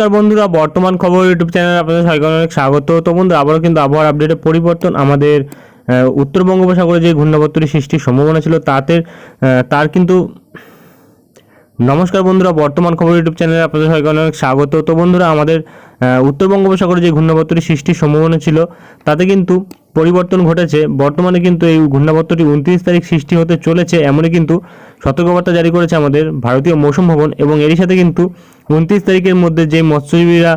নমস্কার বন্ধুরা, বর্তমান খবর ইউটিউব চ্যানেলে আপনাদের সবাইকে অনেক স্বাগত। তো বন্ধু আবারও কিন্তু আবহাওয়ার আপডেটে পরিবর্তন। আমাদের উত্তর বঙ্গোপসাগরে যে ঘূর্ণাবর্তটি সৃষ্টির সম্ভাবনা ছিল, তাতে তার কিন্তু নমস্কার বন্ধুরা, বর্তমান খবর ইউটিউব চ্যানেলে আপনাদের সবাইকে অনেক স্বাগত। তো বন্ধুরা, আমাদের উত্তর বঙ্গোপসাগরে যে ঘূর্ণাবর্তটি সৃষ্টির সম্ভাবনা ছিল, তাতে কিন্তু পরিবর্তন ঘটেছে। বর্তমানে কিন্তু এই ঘূর্ণাবর্তটি উনত্রিশ তারিখ সৃষ্টি হতে চলেছে, এমনই কিন্তু সতর্কবার্তা জারি করেছে আমাদের ভারতীয় মৌসুম ভবন এবং এরই সাথে কিন্তু উনত্রিশ তারিখের মধ্যে যে মৎস্যজীবীরা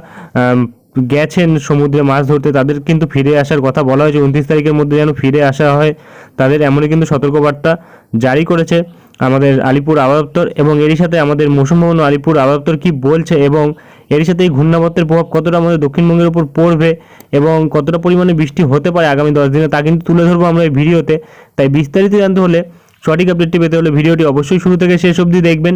গেছেন সমুদ্রে মাছ ধরতে, তাদের কিন্তু ফিরে আসার কথা বলা হয়েছে। উনত্রিশ তারিখের মধ্যে যেন ফিরে আসা হয়, তাদের এমনই কিন্তু সতর্কবার্তা জারি করেছে আমাদের আলিপুর আবহাওয়া দপ্তর এবং এরই সাথে আমাদের মৌসুম ভবন আলিপুর আবহাওয়া দপ্তর কি বলছে এবং এরই সাথে এই ঘূর্ণাবর্তের প্রভাব কতটা আমাদের দক্ষিণবঙ্গের উপর পড়বে এবং কতটা পরিমাণে বৃষ্টি হতে পারে আগামী দশ দিনে, তা কিন্তু তুলে ধরবো আমরা এই ভিডিওতে। তাই বিস্তারিত জানতে হলে সঠিক আপডেটটি পেতে হলে ভিডিওটি অবশ্যই শুরু থেকে শেষ অবধি দেখবেন।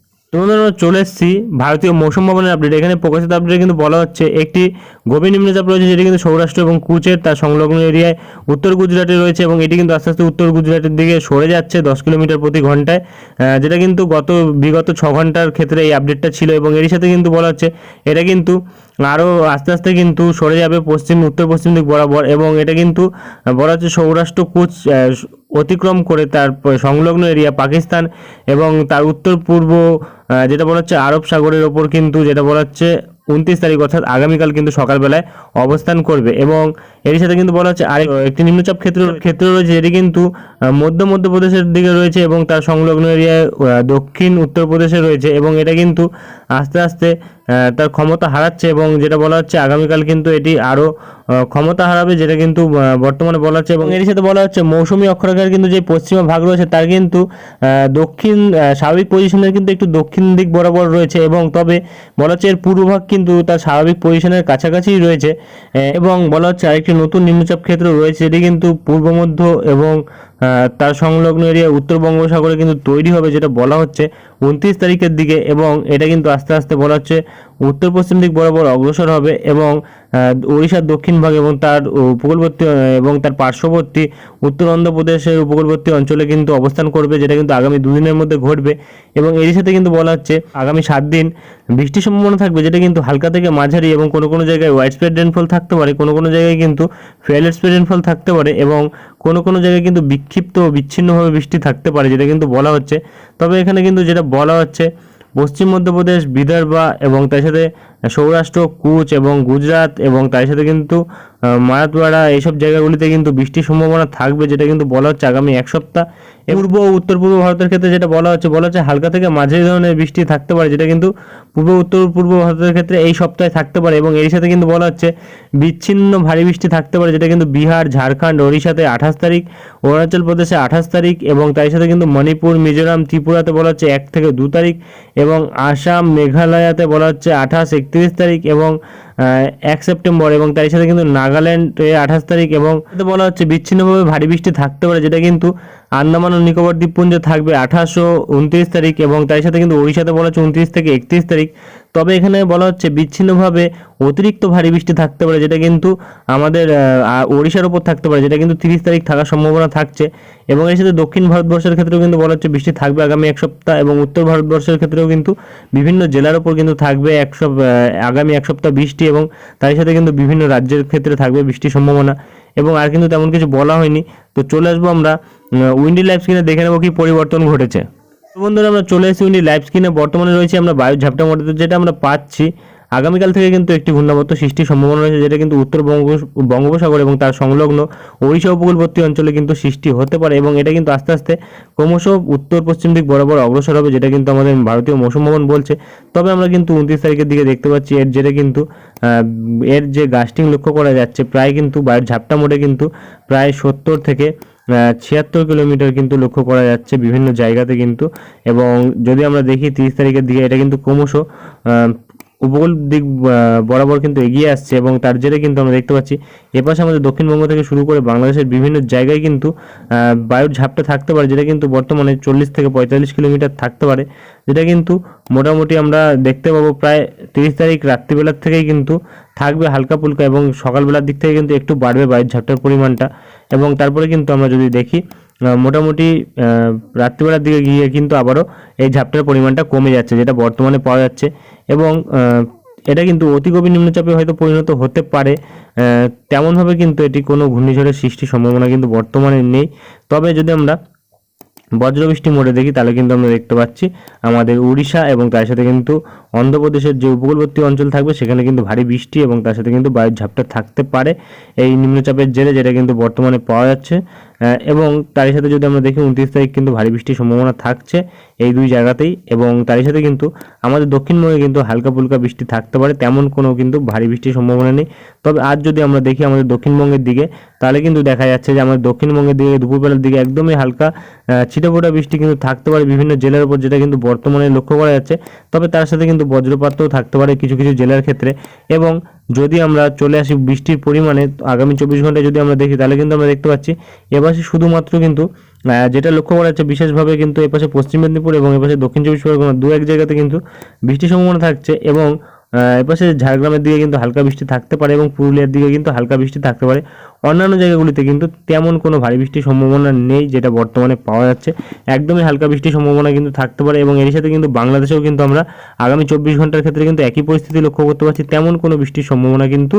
তো আমরা চলে এসেছি ভারতীয় মৌসুম ভবনের আপডেট এখানে প্রকাশিত আপডেটে কিন্তু বলা হচ্ছে, একটি গভীর নিম্নচাপ রয়েছে, যেটি কিন্তু সৌরাষ্ট্র এবং কুচের, তার সংলগ্ন এরিয়ায় উত্তর গুজরাটে রয়েছে এবং এটি কিন্তু আস্তে আস্তে উত্তর গুজরাটের দিকে সরে যাচ্ছে দশ কিলোমিটার প্রতি ঘন্টায়। যেটা কিন্তু গত, বিগত ছ ঘণ্টার ক্ষেত্রে এই আপডেটটা ছিল এবং এর সাথে কিন্তু বলা হচ্ছে, এটা কিন্তু আরও আস্তে আস্তে কিন্তু সরে যাবে পশ্চিম উত্তর পশ্চিম দিক বরাবর এবং এটা কিন্তু বলা হচ্ছে সৌরাষ্ট্র, কুচ অতিক্রম করে তার সংলগ্ন এরিয়া পাকিস্তান এবং তার উত্তর পূর্ব যেটা বলা হচ্ছে আরব সাগরের ওপর কিন্তু যেটা বলা হচ্ছে উনত্রিশ তারিখ, অর্থাৎ আগামীকাল কিন্তু সকালবেলায় অবস্থান করবে। এবং এর সাথে কিন্তু বলা হচ্ছে আরেক, একটি নিম্নচাপ ক্ষেত্র ক্ষেত্র রয়েছে যেটি কিন্তু মধ্য মধ্যপ্রদেশের দিকে রয়েছে এবং তার সংলগ্ন এরিয়ায় দক্ষিণ উত্তরপ্রদেশে রয়েছে এবং এটা কিন্তু আস্তে আস্তে তার ক্ষমতা হারাচ্ছে এবং যেটা বলা হচ্ছে আগামীকাল কিন্তু এটি আরও ক্ষমতা হারাবে, যেটা কিন্তু বর্তমানে বলা হচ্ছে এবং এর সাথে বলা হচ্ছে মৌসুমী অক্ষরেখার কিন্তু যে পশ্চিমা ভাগ রয়েছে তার কিন্তু দক্ষিণ স্বাভাবিক পজিশনের কিন্তু একটু দক্ষিণ দিক বরাবর রয়েছে এবং তবে বলা হচ্ছে এর পূর্বভাগ কিন্তু তার স্বাভাবিক পজিশনের কাছাকাছি রয়েছে। এবং বলা হচ্ছে আরেকটি নতুন নিম্নচাপ ক্ষেত্র রয়েছে, যেটি কিন্তু পূর্ব, মধ্য এবং তার সংলগ্ন এরিয়া উত্তর বঙ্গোপসাগরে কিন্তু তৈরি হবে, যেটা বলা হচ্ছে উনত্রিশ তারিখের দিকে এবং এটা কিন্তু আস্তে আস্তে বলা হচ্ছে উত্তর পশ্চিম দিক বরাবর অগ্রসর হবে এবং ওড়িশার দক্ষিণ ভাগ এবং তার উপকূলবর্তী এবং তার পার্শ্ববর্তী উত্তর অন্ধ্রপ্রদেশের উপকূলবর্তী অঞ্চলে কিন্তু অবস্থান করবে, যেটা কিন্তু আগামী দুদিনের মধ্যে ঘটবে এবং এরই সাথে কিন্তু বলা হচ্ছে আগামী সাত দিন বৃষ্টির সম্ভাবনা থাকবে, যেটা কিন্তু হালকা থেকে মাঝারি এবং কোনো কোনো জায়গায় ওয়াইড স্প্রেড রেনফল থাকতে পারে, কোনো কোনো জায়গায় কিন্তু ফেয়ারলেট স্প্রেড রেনফল থাকতে পারে এবং কোনো কোনো জায়গায় কিন্তু বিক্ষিপ্ত ও বিচ্ছিন্নভাবে বৃষ্টি থাকতে পারে, যেটা কিন্তু বলা হচ্ছে। তবে এখানে কিন্তু যেটা বলা হচ্ছে, পশ্চিম মধ্যপ্রদেশ, বিদর্ভা এবং তার সাথে সৌরাষ্ট্র কুচ এবং গুজরাট এবং তার সাথে কিন্তু আহ, মারাঠওয়াড়া এইসব জায়গাগুলিতে কিন্তু বৃষ্টির সম্ভাবনা থাকবে যেটা কিন্তু বলা হচ্ছে আগামী এক সপ্তাহ। পূর্ব উত্তর পূর্ব ভারতের ক্ষেত্রে যেটা বলা হচ্ছে বলা হচ্ছে হালকা থেকে মাঝারি ধরনের বৃষ্টি থাকতে পারে যেটা কিন্তু পূর্ব উত্তর পূর্ব ভারতের ক্ষেত্রে এই সপ্তাহে থাকতে পারে এবং এর সাথে কিন্তু বলা হচ্ছে বিচ্ছিন্ন ভারী বৃষ্টি থাকতে পারে যেটা কিন্তু বিহার ঝাড়খণ্ড ওড়িশাতে আঠাশ তারিখ অরুণাচল প্রদেশে আঠাশ তারিখ এবং তার সাথে কিন্তু মণিপুর মিজোরাম ত্রিপুরাতে বলা হচ্ছে এক থেকে দু তারিখ এবং আসাম মেঘালয়াতে বলা হচ্ছে আঠাশ একত্রিশ তারিখ এবং এক সেপ্টেম্বর এবং তার সাথে কিন্তু নাগাল্যান্ড আঠাশ তারিখ এবং বলা হচ্ছে বিচ্ছিন্নভাবে ভারী বৃষ্টি থাকতে পারে, যেটা কিন্তু আন্দামান ও নিকোবর দ্বীপপুঞ্জে থাকবে আঠাশ ও উনত্রিশ তারিখ এবং তার সাথে কিন্তু ওড়িশাতে বলা হচ্ছে উনত্রিশ থেকে একত্রিশ তারিখ। তবে এখানে বলা হচ্ছে বিচ্ছিন্নভাবে অতিরিক্ত ভারী বৃষ্টি থাকতে পারে, যেটা কিন্তু আমাদের ওড়িশার উপর থাকতে পারে, যেটা কিন্তু তিরিশ তারিখ থাকার সম্ভাবনা থাকছে। এবং এর সাথে দক্ষিণ ভারতবর্ষের ক্ষেত্রেও কিন্তু বলা হচ্ছে বৃষ্টি থাকবে আগামী এক সপ্তাহ এবং উত্তর ভারতবর্ষের ক্ষেত্রেও কিন্তু বিভিন্ন জেলার উপর কিন্তু থাকবে এক আগামী এক সপ্তাহ বৃষ্টি এবং তার সাথে কিন্তু বিভিন্ন রাজ্যের ক্ষেত্রে থাকবে বৃষ্টির সম্ভাবনা। এবং আর কিন্তু তেমন কিছু বলা হয়নি। তো চলে আসব আমরা উইন্ডি লাইফ স্ক্রিনে দেখে নেব কি পরিবর্তন ঘটেছে। বন্ধুরা, আমরা চলে এসেছি উনি লাইভ স্ক্রিনে বর্তমানে রয়েছে আমরা বায়ু ঝাপটা মধ্যে যেটা আমরা পাচ্ছি। আগামীকাল থেকে কিন্তু একটি ঘূর্ণাবর্ত সৃষ্টির সম্ভাবনা রয়েছে, যেটা কিন্তু উত্তর বঙ্গোপসাগর এবং তার সংলগ্ন ওড়িশা উপকূলবর্তী অঞ্চলে কিন্তু সৃষ্টি হতে পারে এবং এটা কিন্তু আস্তে আস্তে ক্রমশ উত্তর পশ্চিম দিক বরাবর অগ্রসর হবে, যেটা কিন্তু আমাদের ভারতীয় মৌসুম ভবন বলছে। তবে আমরা কিন্তু উনত্রিশ তারিখের দিকে দেখতে পাচ্ছি এর যেটা কিন্তু এর যে গাস্টিং লক্ষ্য করা যাচ্ছে, প্রায় কিন্তু বায়ুর ঝাপটা মোড়ে কিন্তু প্রায় সত্তর থেকে ছিয়াত্তর কিলোমিটার কিন্তু লক্ষ্য করা যাচ্ছে বিভিন্ন জায়গাতে কিন্তু। এবং যদি আমরা দেখি তিরিশ তারিখের দিকে, এটা কিন্তু ক্রমশ উপকূল দিক বরাবর কিন্তু এগিয়ে আসছে এবং তার জেরে কিন্তু আমরা দেখতে পাচ্ছি, এপাশে আমাদের দক্ষিণবঙ্গ থেকে শুরু করে বাংলাদেশের বিভিন্ন জায়গায় কিন্তু বায়ুর ঝাপটা থাকতে পারে, যেটা কিন্তু বর্তমানে চল্লিশ থেকে পঁয়তাল্লিশ কিলোমিটার থাকতে পারে। যেটা কিন্তু মোটামুটি আমরা দেখতে পাবো প্রায় তিরিশ তারিখ রাত্রিবেলার থেকেই কিন্তু থাকবে হালকা ফুলকা এবং সকালবেলার দিক থেকে কিন্তু একটু বাড়বে বায়ুর ঝাপটার পরিমাণটা। এবং তারপরে কিন্তু আমরা যদি দেখি মোটামুটি রাত্রিবেলার দিকে গিয়ে কিন্তু আবারও এই ঝাপটার পরিমাণটা কমে যাচ্ছে, যেটা বর্তমানে পাওয়া যাচ্ছে। এবং এটা কিন্তু অতি গভীর নিম্নচাপে হয়তো পরিণত হতে পারে। তেমনভাবে কিন্তু এটি কোনো ঘূর্ণিঝড়ের সৃষ্টির সম্ভাবনা কিন্তু বর্তমানে নেই। তবে যদি আমরা বজ্রবৃষ্টি মোড়ে দেখি, তাহলে কিন্তু আমরা দেখতে পাচ্ছি আমাদের উড়িষ্যা এবং তার সাথে কিন্তু অন্ধ্রপ্রদেশের যে উপকূলবর্তী অঞ্চল থাকবে, সেখানে কিন্তু ভারী বৃষ্টি এবং তার সাথে কিন্তু বায়ুর ঝাপটা থাকতে পারে। এই নিম্নচাপের জেরে যেটা কিন্তু বর্তমানে পাওয়া যাচ্ছে এবং তারই সাথে যদি আমরা দেখি উনত্রিশ তারিখ কিন্তু ভারী বৃষ্টির সম্ভাবনা থাকছে এই দুই জায়গাতেই এবং তারই সাথে কিন্তু আমাদের দক্ষিণবঙ্গে কিন্তু হালকা ফুলকা বৃষ্টি থাকতে পারে তেমন কোনো কিন্তু ভারী বৃষ্টির সম্ভাবনা নেই। তবে আজ যদি আমরা দেখি আমাদের দক্ষিণবঙ্গের দিকে তাহলে কিন্তু দেখা যাচ্ছে যে আমাদের দক্ষিণবঙ্গের দিকে দুপুরবেলার দিকে একদমই হালকা আহ, বৃষ্টি কিন্তু থাকতে পারে বিভিন্ন জেলার উপর যেটা কিন্তু বর্তমানে লক্ষ্য করা যাচ্ছে। তবে তার সাথে কিন্তু বজ্রপাতও থাকতে পারে কিছু কিছু জেলার ক্ষেত্রে এবং যদি আমরা চলে আসি বৃষ্টির পরিমাণে, আগামী চব্বিশ ঘন্টায় যদি আমরা দেখি, তাহলে কিন্তু আমরা দেখতে পাচ্ছি এপাশে শুধুমাত্র কিন্তু যেটা লক্ষ্য করা যাচ্ছে বিশেষভাবে কিন্তু এপাশে পশ্চিম মেদিনীপুর এবং এপাশে দক্ষিণ চব্বিশ পরগনা দু এক জায়গাতে কিন্তু বৃষ্টির সম্ভাবনা থাকছে এবং এপাশে ঝাড়গ্রামের দিকে কিন্তু হালকা বৃষ্টি থাকতে পারে এবং পুরুলিয়ার দিকে কিন্তু হালকা বৃষ্টি থাকতে পারে। অন্যান্য জায়গাগুলিতে কিন্তু তেমন কোনো ভারী বৃষ্টির সম্ভাবনা নেই যেটা বর্তমানে পাওয়া যাচ্ছে। একদমই হালকা বৃষ্টির সম্ভাবনা কিন্তু থাকতে পারে এবং এর সাথে কিন্তু বাংলাদেশেও কিন্তু আমরা আগামী চব্বিশ ঘণ্টার ক্ষেত্রে কিন্তু একই পরিস্থিতি লক্ষ্য করতে পারছি। তেমন কোনো বৃষ্টির সম্ভাবনা কিন্তু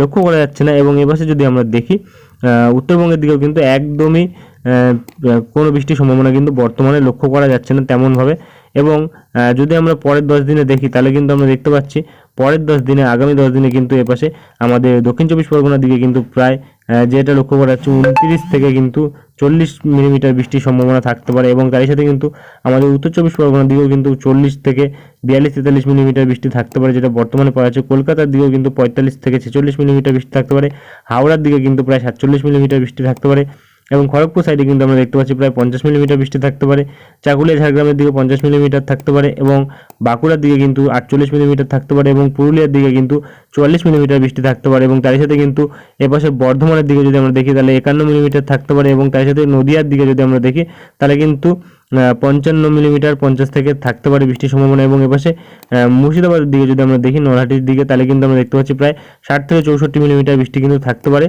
লক্ষ্য করা যাচ্ছে না এবং এপাশে যদি আমরা দেখি উত্তরবঙ্গের দিকেও কিন্তু একদমই কোনো বৃষ্টির সম্ভাবনা কিন্তু বর্তমানে লক্ষ্য করা যাচ্ছে না তেমনভাবে। এবং যদি আমরা পরের দশ দিনে দেখি, তাহলে কিন্তু আমরা দেখতে পাচ্ছি পরের দশ দিনে, আগামী দশ দিনে কিন্তু এপাশে আমাদের দক্ষিণ চব্বিশ পরগনার দিকে কিন্তু প্রায় যেটা লক্ষ্য করা যাচ্ছে উনত্রিশ থেকে কিন্তু চল্লিশ মিলিমিটার বৃষ্টির সম্ভাবনা থাকতে পারে এবং তারই সাথে কিন্তু আমাদের উত্তর চব্বিশ পরগনার দিকেও কিন্তু চল্লিশ থেকে বিয়াল্লিশ তেতাল্লিশ মিলিমিটার বৃষ্টি থাকতে পারে, যেটা বর্তমানে পাওয়া যাচ্ছে। কলকাতার দিকেও কিন্তু পঁয়তাল্লিশ থেকে ছেচল্লিশ মিলিমিটার বৃষ্টি থাকতে পারে। হাওড়ার দিকে কিন্তু প্রায় সাতচল্লিশ মিলিমিটার বৃষ্টি থাকতে পারে। এবং খড়গপুর সাইডে কিন্তু আমরা দেখতে পাচ্ছি প্রায় পঞ্চাশ মিলিমিটার বৃষ্টি থাকতে পারে, চাকুলিয়া ঝাড়গ্রামের দিকে পঞ্চাশ মিলিমিটার থাকতে পারে এবং বাঁকুড়ার দিকে কিন্তু আটচল্লিশ মিলিমিটার থাকতে পারে এবং পুরুলিয়ার দিকে কিন্তু চুয়াল্লিশ মিলিমিটার বৃষ্টি থাকতে পারে এবং তার সাথে কিন্তু এপাশে বর্ধমানের দিকে যদি আমরা দেখি তাহলে একান্ন মিলিমিটার থাকতে পারে এবং তার সাথে নদিয়ার দিকে যদি আমরা দেখি তাহলে কিন্তু পঞ্চান্ন মিলিমিটার পঞ্চাশ থেকে থাকতে পারে বৃষ্টির সম্ভাবনা এবং এপাশে মুর্শিদাবাদের দিকে যদি আমরা দেখি নলহাটির দিকে তাহলে কিন্তু আমরা দেখতে পাচ্ছি প্রায় ষাট থেকে চৌষট্টি মিলিমিটার বৃষ্টি কিন্তু থাকতে পারে।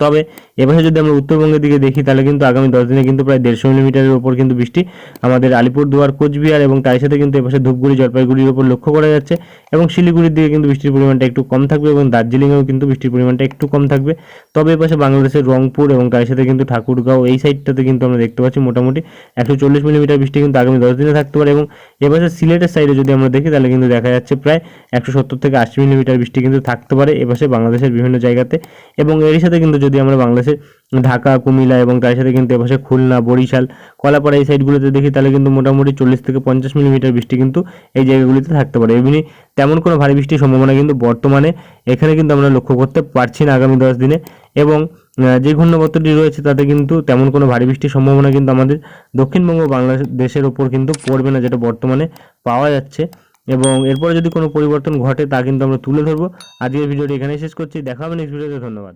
তবে এবারে যদি আমরা উত্তরবঙ্গের দিকে দেখি, তাহলে কিন্তু আগামী দশ দিনে কিন্তু প্রায় দেড়শো মিলিমিটারের উপর কিন্তু বৃষ্টি আমাদের আলিপুরদুয়ার, কোচবিহার এবং তার সাথে কিন্তু এপাশে ধূপগুড়ি, জলপাইগুড়ির উপর লক্ষ্য করা যাচ্ছে এবং শিলিগুড়ির দিকে কিন্তু বৃষ্টির পরিমাণটা একটু কম থাকবে এবং দার্জিলিংয়েও কিন্তু বৃষ্টির পরিমাণটা একটু কম থাকবে। তবে এপাশে বাংলাদেশের রংপুর এবং তার সাথে কিন্তু ঠাকুরগাঁও, এই সাইডটাতে কিন্তু আমরা দেখতে পাচ্ছি মোটামুটি একশো চল্লিশ মিলিমিটার বৃষ্টি কিন্তু আগামী দশ দিনে থাকতে পারে এবং এপাশে সিলেটের সাইডে যদি আমরা দেখি, তাহলে কিন্তু দেখা যাচ্ছে প্রায় একশো সত্তর থেকে আশি মিলিমিটার বৃষ্টি কিন্তু থাকতে পারে এপাশে বাংলাদেশের বিভিন্ন জায়গাতে এবং এর সাথে কিন্তু যদি আমরা বাংলাদেশের ঢাকা, কুমিল্লা এবং তার সাথে কিন্তু এপাশে খুলনা, বরিশাল, কলাপাড়া এই সাইডগুলোতে দেখি, তাহলে কিন্তু মোটামুটি চল্লিশ থেকে পঞ্চাশ মিলিমিটার বৃষ্টি কিন্তু এই জায়গাগুলিতে থাকতে পারে। এমনি তেমন কোনো ভারী বৃষ্টির সম্ভাবনা কিন্তু বর্তমানে এখানে কিন্তু আমরা লক্ষ্য করতে পারছি না আগামী দশ দিনে এবং যে ঘূর্ণাবর্তটি রয়েছে তাতে কিন্তু তেমন কোনো ভারী বৃষ্টির সম্ভাবনা কিন্তু আমাদের দক্ষিণবঙ্গ বাংলাদেশের ওপর কিন্তু পড়বে না, যেটা বর্তমানে পাওয়া যাচ্ছে। এবং এরপরে যদি কোনো পরিবর্তন ঘটে তা কিন্তু আমরা তুলে ধরবো। আজকের ভিডিওটি এখানেই শেষ করছি। দেখা হবে নেক্সট ভিডিওতে ধন্যবাদ।